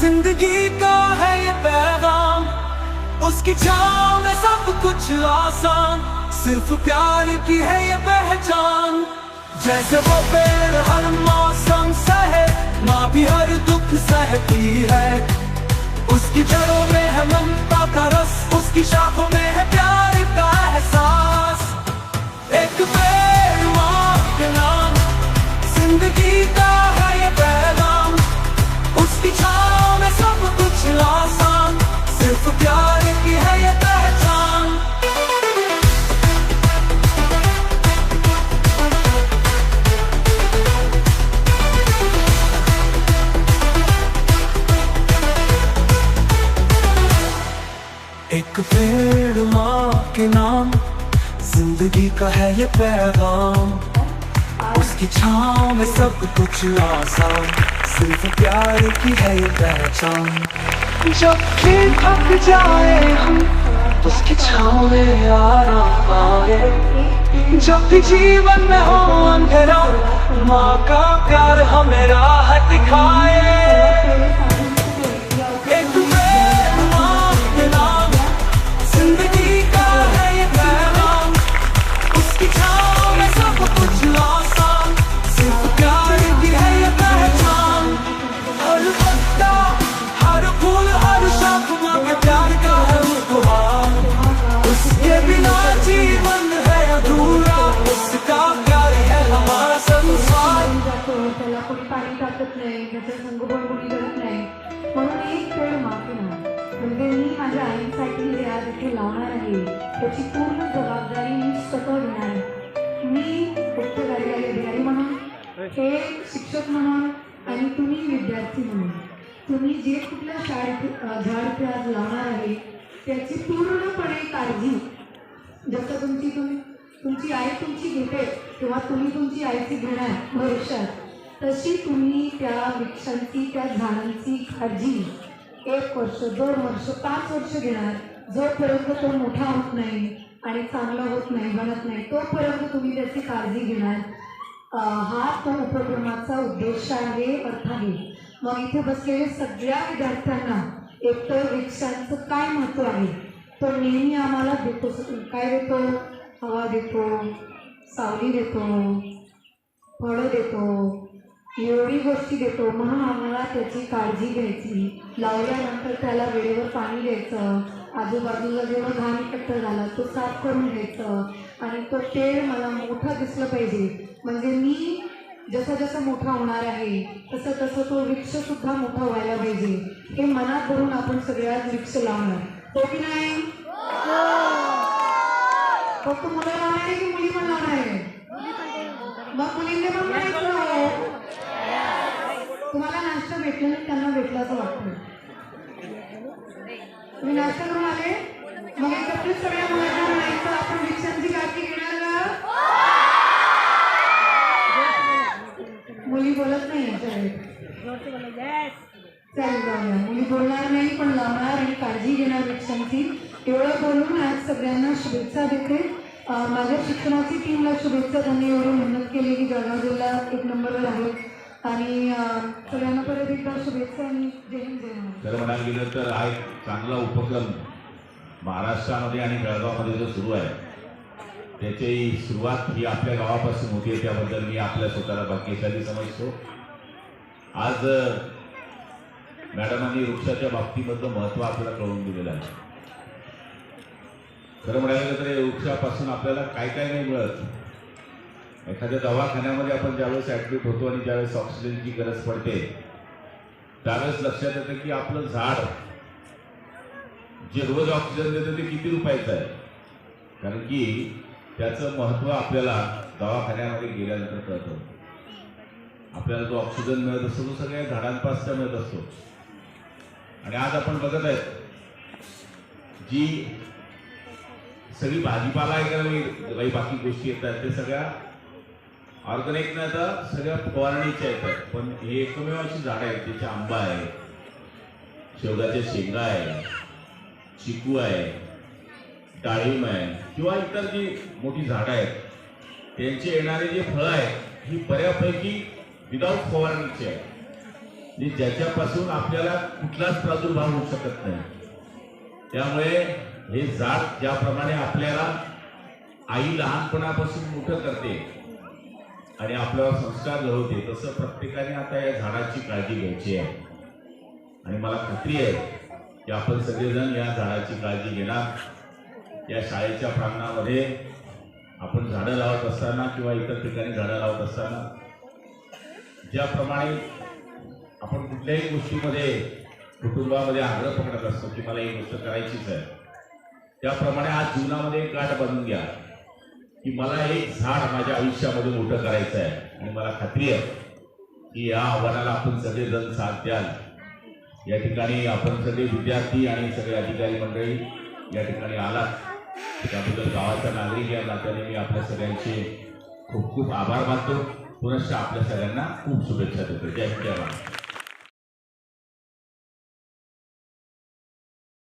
ज़िंदगी का है ये पैगाम। उसकी छाँव में सब कुछ आसान। सिर्फ़ प्यार की है ये पहचान। जैसे वो पेड़ हर मौसम सहे माँ भी हर दुख सहती है। उसकी जड़ों में है ममता का रस, उसकी शाखों में है प्यार का एहसास। एक पेड़ माँ के नाम ज़िंदगी का एक पेड़ माँ के नाम जिंदगी का है ये पैगाम। उसकी छाँव में सब कुछ आसान सिर्फ प्यार की है ये पहचान। जब भी थक जाए हम उसकी छाँव में आराम आए। जब भी जीवन में हो अंधेरा माँ का प्यार हमें राहत दिखाए। जे लावणार आहे. त्याची पूर्ण जबाबदारी मी स्वतः घेणार आहे. मी फक्त कार्यकारी अधिकारी म्हणून हे शिक्षक म्हणून आणि तुम्ही विद्यार्थी म्हणून. तुम्ही जे कुठल्या शाळेत झाड ते आज लावणार आहे त्याची पूर्णपणे काळजी. जसं तुमची तुम्ही तुमची आई तुमची घेते किंवा तुम्ही तुमची आईची घेणार भविष्यात तशी तुम्ही त्या वृक्षांची त्या झाडांची काळजी एक वर्ष दोन वर्ष पाच वर्ष घेणार. जोपर्यंत तो मोठा होत नाही आणि चांगला होत नाही बनत नाही तोपर्यंत तुम्ही त्याची काळजी घेणार. हा तो उपक्रमाचा उद्देश आहे अर्थ आहे. मग इथे बसलेले सगळ्या विद्यार्थ्यांना एकतर वृक्षांचं काय महत्त्व आहे? तो नेहमी आम्हाला देतो काय देतो? हवा देतो सावली देतो फळं देतो एवढी गोष्टी देतो. म्हणून आम्हाला त्याची काळजी घ्यायची. लावल्यानंतर त्याला वेळेवर पाणी द्यायचं. आजूबाजूला जेवढं घाण एकत्र झाला तो साफ करून घ्यायचं. आणि तो पेड़ मला मोठा दिसलं पाहिजे. म्हणजे मी जसं जसं मोठा होणार आहे तसं तसं तो वृक्ष सुद्धा मोठा व्हायला पाहिजे. हे मनात धरून आपण सगळ्यात वृक्ष लावणार. हो की नाही? फक्त मुलं लावणार आहे की मुली पण लावणार आहे? मग मुलींनी पण म्हणायचं हो. तुम्हाला नाश्ता भेटला नाही त्यांना भेटला असं वाटतं. मी नाश्ता करून आले. मग एकत्रित सगळ्या मुलांना म्हणायचं आपण वृक्षांची काळजी घेणार का मुली बोलत नाही याच्याकडे. चालेल जाऊया. मुली बोलणार नाही पण लावणार आणि काळजी घेणार वृक्षांची एवढं बोलून आज सगळ्यांना शुभेच्छा देते. माझ्या शिक्षणाची टीमला शुभेच्छा त्यांनी एवढी मेहनत केली की जळगाव जिल्हा एक नंबरवर आहे. आणि सगळ्यांना परत एकदा शुभेच्छा आणि जय हिंद जय म्हणायला गेलं तर हा एक चांगला उपक्रम महाराष्ट्रामध्ये आणि जळगावमध्ये जो सुरू आहे त्याची सुरुवात ही आपल्या गावापासून होती त्याबद्दल मी आपल्या स्वतःला भाग्यशाली समजतो. आज मॅडमांनी वृक्षाच्या बाबतीमधलं महत्त्व आपल्याला कळवून दिलेलं आहे. खरं म्हणायला गेलं तर वृक्षापासून आपल्याला काय काय नाही मिळत एखाद्या दवाखान्यामध्ये आपण ज्यावेळेस ॲडमिट होतो आणि ज्यावेळेस ऑक्सिजनची गरज पडते त्यावेळेस लक्षात येतं की आपलं झाड जे रोज ऑक्सिजन देतं ते किती रुपयाचं आहे? कारण की त्याचं महत्त्व आपल्याला दवाखान्यामध्ये गेल्यानंतर कळतं. आपल्याला जो ऑक्सिजन मिळत असतो तो सगळ्या झाडांपासून मिळत असतो. आणि आज आपण बघत आहेत जी सगळी भाजीपाला आहे का बाकी गोष्टी येतात ते सगळ्या ऑर्गॅनिक नाही आता सगळ्या फवारणीच्या येतात. पण हे एकमेव अशी झाडं आहेत त्याचे आंबा आहे शेवगाच्या शेंगा आहे चिकू आहे डाळिंब आहे किंवा इतर जी मोठी झाडं आहेत त्यांचे येणारे जे फळं आहेत ही बऱ्यापैकी विदाऊट फवारणीची आहे जी म्हणजे ज्याच्यापासून आपल्याला कुठलाच प्रादुर्भाव होऊ शकत नाही. त्यामुळे हे झाड ज्याप्रमाणे आपल्याला आई लहानपणापासून मोठं करते आणि आपल्यावर संस्कार घडवते तसं प्रत्येकाने आता या झाडाची काळजी घ्यायची आहे. आणि मला खात्री आहे की आपण सगळेजण या झाडाची काळजी घेणार. या शाळेच्या प्रांगणामध्ये आपण झाडं लावत असताना किंवा इतर ठिकाणी झाडं लावत असताना ज्याप्रमाणे आपण कुठल्याही गोष्टीमध्ये कुटुंबामध्ये आग्रह पकडत असतो की मला ही गोष्ट करायचीच आहे त्याप्रमाणे आज जीवनामध्ये एक गाठ बनून घ्या. की मला एक झाड माझ्या आयुष्यामध्ये मोठं करायचं आहे आणि मला खात्री आहे की या आव्हानाला आपण सगळेजण साथ द्याल. या ठिकाणी आपण सगळे विद्यार्थी आणि सगळे अधिकारी मंडळी या ठिकाणी आलात. त्याबद्दल गावाचा नागरिक या नात्याने मी आपल्या सगळ्यांचे खूप खूप आभार मानतो. पुनश्च आपल्या सगळ्यांना खूप शुभेच्छा देतो. जय जय